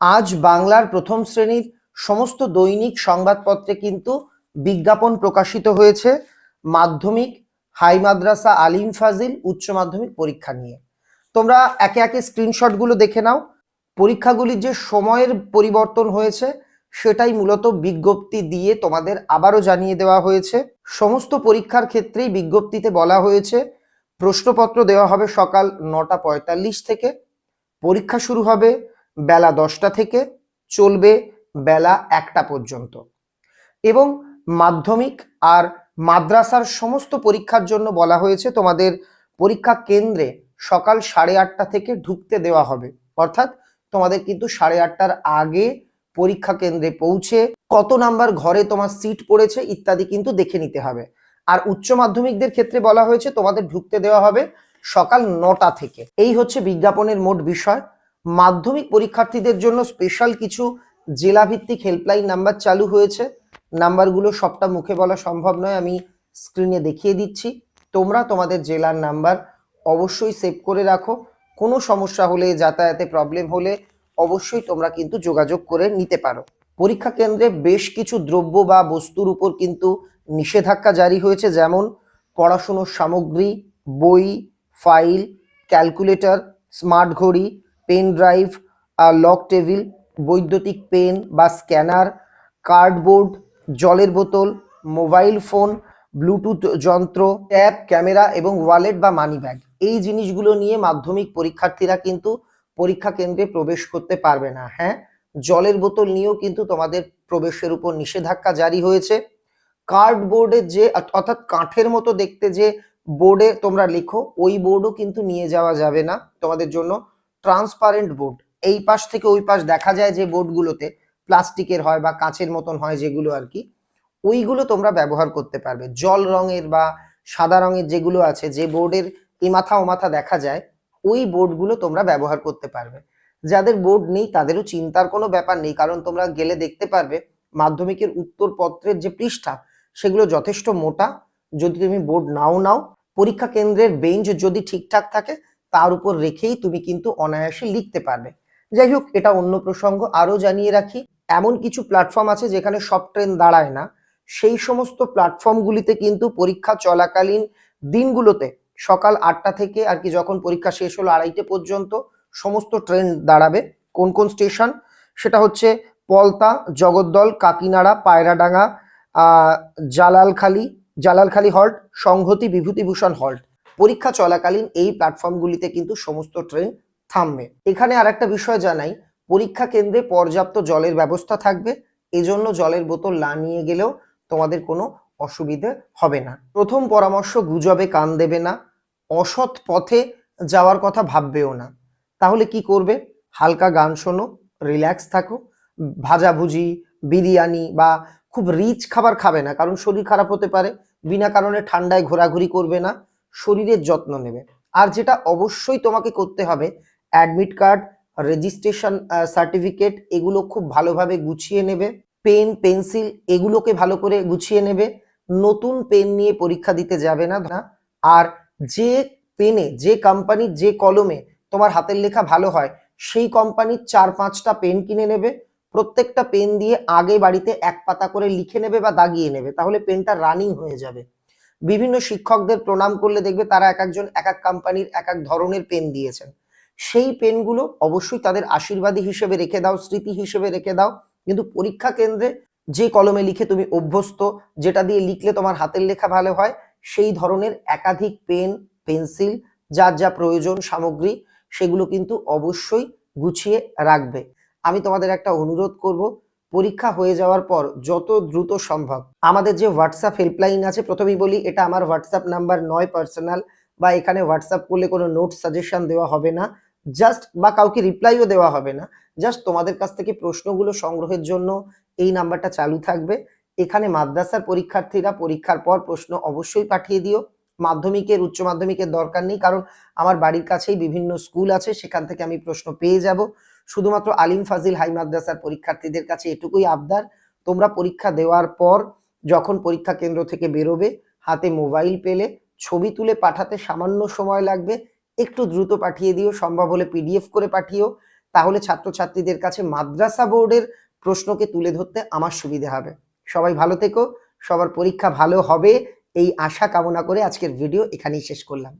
আজ বাংলার প্রথম শ্রেণির সমস্ত দৈনিক সংবাদপত্রে কিন্তু বিজ্ঞাপন প্রকাশিত হয়েছে মাধ্যমিক, হাই মাদ্রাসা, আলিম ফাজিল, উচ্চ মাধ্যমিক পরীক্ষা নিয়ে। তোমরা একে একে স্ক্রিনশটগুলো দেখে নাও। পরীক্ষাগুলির যে সময়ের পরিবর্তন হয়েছে, সেটাই মূলত বিজ্ঞপ্তি দিয়ে তোমাদের আবারও জানিয়ে দেওয়া হয়েছে। সমস্ত পরীক্ষার ক্ষেত্রেই বিজ্ঞপ্তিতে বলা হয়েছে, প্রশ্নপত্র দেওয়া হবে সকাল নটা পঁয়তাল্লিশ থেকে। পরীক্ষা শুরু হবে বেলা দশটা থেকে চলবে বেলা একটা পর্যন্ত। এবং মাধ্যমিক আর মাদ্রাসার সমস্ত পরীক্ষার জন্য বলা হয়েছে তোমাদের পরীক্ষা কেন্দ্রে সকাল সাড়ে আটটা থেকে ঢুকতে দেওয়া হবে। অর্থাৎ তোমাদের কিন্তু সাড়ে আটটার আগে পরীক্ষা কেন্দ্রে পৌঁছে কত নাম্বার ঘরে তোমার সিট পড়েছে ইত্যাদি কিন্তু দেখে নিতে হবে। আর উচ্চ মাধ্যমিকদের ক্ষেত্রে বলা হয়েছে তোমাদের ঢুকতে দেওয়া হবে সকাল নটা থেকে। এই হচ্ছে বিজ্ঞাপনের মোট বিষয়। মাধ্যমিক পরীক্ষার্থীদের জন্য স্পেশাল কিছু জেলাভিত্তিক হেল্পলাইন নাম্বার চালু হয়েছে। নাম্বারগুলো সবটা মুখে বলা সম্ভব নয়, আমি স্ক্রিনে দেখিয়ে দিচ্ছি। তোমরা তোমাদের জেলার নাম্বার অবশ্যই সেভ করে রাখো। কোনো সমস্যা হলে, যাতায়াতে প্রবলেম হলে অবশ্যই তোমরা কিন্তু যোগাযোগ করে নিতে পারো। পরীক্ষা কেন্দ্রে বেশ কিছু দ্রব্য বা বস্তুর উপর কিন্তু নিষেধাজ্ঞা জারি হয়েছে, যেমন পড়াশুনোর সামগ্রী, বই ফাইল ক্যালকুলেটর স্মার্ট ঘড়ি পেন ড্রাইভ লক টেবিল, বৈদ্যুতিক পেন বা স্ক্যানার, কার্ডবোর্ড, জলের বোতল, মোবাইল ফোন, ব্লুটুথ যন্ত্র, ট্যাব, ক্যামেরা এবং ওয়ালেট বা মানি ব্যাগ। এই জিনিসগুলো নিয়ে মাধ্যমিক পরীক্ষার্থীরা কিন্তু পরীক্ষা কেন্দ্রে প্রবেশ করতে পারবে না হ্যাঁ? জলের বোতল নিয়েও কিন্তু তোমাদের প্রবেশের উপর নিষেধাজ্ঞা জারি হয়েছে। কার্ডবোর্ডের যে অর্থাৎ কাঠের মতো দেখতে যে বোর্ডে তোমরা লেখো, ওই বোর্ডও কিন্তু নিয়ে যাওয়া যাবে না তোমাদের জন্য। ট্রান্সপারেন্ট বোর্ড এই পাশ থেকে ওই পাশ দেখা যায় যে বোর্ডগুলোতে প্লাস্টিকের হয় বা কাঁচের মতন হয় যেগুলো আর কি, ওইগুলো তোমরা ব্যবহার করতে পারবে। জল রঙের বা সাদা রঙের যেগুলো আছে, যে বোর্ডের মাথা ও মাথা দেখা যায়, ওই বোর্ডগুলো তোমরা ব্যবহার করতে পারবে। যাদের বোর্ড নেই, তাদেরও চিন্তার কোনো ব্যাপার নেই, কারণ তোমরা গেলে দেখতে পারবে মাধ্যমিকের উত্তরপত্রের যে পৃষ্ঠা, সেগুলো যথেষ্ট মোটা। যদি তুমি বোর্ড নাও নাও, পরীক্ষা কেন্দ্রের বেঞ্চ যদি ঠিকঠাক থাকে তার উপর রেখেই তুমি কিন্তু অনায়াসে লিখতে পারবে। যাই হোক, এটা অন্য প্রসঙ্গ আরও জানিয়ে রাখি। এমন কিছু প্ল্যাটফর্ম আছে যেখানে সব ট্রেন দাঁড়ায় না। সেই সমস্ত প্ল্যাটফর্মগুলিতে কিন্তু পরীক্ষা চলাকালীন দিনগুলোতে সকাল আটটা থেকে আর কি যখন পরীক্ষা শেষ হলো আড়াইটে পর্যন্ত সমস্ত ট্রেন দাঁড়াবে। কোন কোন স্টেশন সেটা হচ্ছে পলতা, জগদ্দল, কাকিনাড়া, পায়রাডাঙ্গা জালালখালি জালালখালি হল্ট, সংহতি, বিভূতিভূষণ হল্ট। পরীক্ষা চলাকালীন এই প্ল্যাটফর্মগুলিতে কিন্তু সমস্ত ট্রেন থামবে। এখানে আর একটা বিষয় জানাই, পরীক্ষা কেন্দ্রে পর্যাপ্ত জলের ব্যবস্থা থাকবে, এজন্য জলের বোতল না নিয়ে গেলেও তোমাদের কোনো অসুবিধে হবে না। প্রথম পরামর্শ, গুজবে কান দেবে না, অসৎ পথে যাওয়ার কথা ভাববেও না। তাহলে কি করবে? হালকা গান শোনো রিল্যাক্স থাকো, ভাজাভুজি, বিরিয়ানি বা খুব রিচ খাবার খাবে না, কারণ শরীর খারাপ হতে পারে, বিনা কারণে ঠান্ডায় ঘোরাঘুরি করবে না। শরীরের যত্ন নেবে। আর যেটা অবশ্যই তোমাকে করতে হবে অ্যাডমিট কার্ড রেজিস্ট্রেশন সার্টিফিকেট এগুলো খুব ভালোভাবে গুছিয়ে নেবে। পেন পেন্সিল এগুলোকে ভালো করে গুছিয়ে নেবে। নতুন পেন নিয়ে পরীক্ষা দিতে যাবে না। আর যে পেনে যে কোম্পানির যে কলমে তোমার হাতের লেখা ভালো হয়, সেই কোম্পানির চার পাঁচটা পেন কিনে নেবে। প্রত্যেকটা পেন দিয়ে আগে বাড়িতে এক পাতা করে লিখে নেবে বা দাগিয়ে নেবে। তাহলে পেনটা রানিং হয়ে যাবে। বিভিন্ন শিক্ষকদের প্রণাম করলে দেখবে তারা এক একজন, এক এক কোম্পানির এক এক ধরনের পেন দিয়েছেন। সেই পেনগুলো অবশ্যই তাদের আশীর্বাদী হিসেবে রেখে দাও, স্মৃতি হিসেবে রেখে দাও। কিন্তু পরীক্ষা কেন্দ্রে যে কলমে লিখে তুমি অভ্যস্ত, যেটা দিয়ে লিখলে তোমার হাতের লেখা ভালো হয়, সেই ধরনের একাধিক পেন পেন্সিল যার যা প্রয়োজন, সামগ্রী, সেগুলো কিন্তু অবশ্যই গুছিয়ে রাখবে। আমি তোমাদের একটা অনুরোধ করব পরীক্ষা হয়ে যাওয়ার পর যত দ্রুত সম্ভব। আমাদের যে হোয়াটসঅ্যাপ হেল্পলাইন আছে, প্রথমেই বলি, এটা আমার হোয়াটসঅ্যাপ নাম্বার নয় পার্সোনাল বা এখানে হোয়াটসঅ্যাপ করলে কোনো নোট সাজেশন দেওয়া হবে না। জাস্ট বা কাউকে রিপ্লাইও দেওয়া হবে না। জাস্ট তোমাদের কাছ থেকে প্রশ্নগুলো সংগ্রহের জন্য এই নাম্বারটা চালু থাকবে। এখানে মাদ্রাসার পরীক্ষার্থীরা পরীক্ষার পর প্রশ্ন অবশ্যই পাঠিয়ে দিও। মাধ্যমিকের, উচ্চ মাধ্যমিকের দরকার নেই, কারণ আমার বাড়ির কাছেই বিভিন্ন স্কুল আছে, সেখান থেকে আমি প্রশ্ন পেয়ে যাব। শুধুমাত্র আলিম ফাজিল হাই মাদ্রাসার পরীক্ষার্থীদের কাছে এটুকুই আবদার, তোমরা পরীক্ষা দেওয়ার পর যখন পরীক্ষা কেন্দ্র থেকে বেরোবে, হাতে মোবাইল পেলে, ছবি তুলে পাঠাতে সামান্য সময় লাগবে, একটু দ্রুত পাঠিয়ে দিও, সম্ভব হলে পিডিএফ করে পাঠিও, তাহলে ছাত্রছাত্রীদের কাছে মাদ্রাসা বোর্ডের প্রশ্নকে তুলে ধরতে আমার সুবিধে হবে। সবাই ভালো থেকো, সবার পরীক্ষা ভালো হবে এই আশা কামনা করে আজকের ভিডিও এখানেই শেষ করলাম।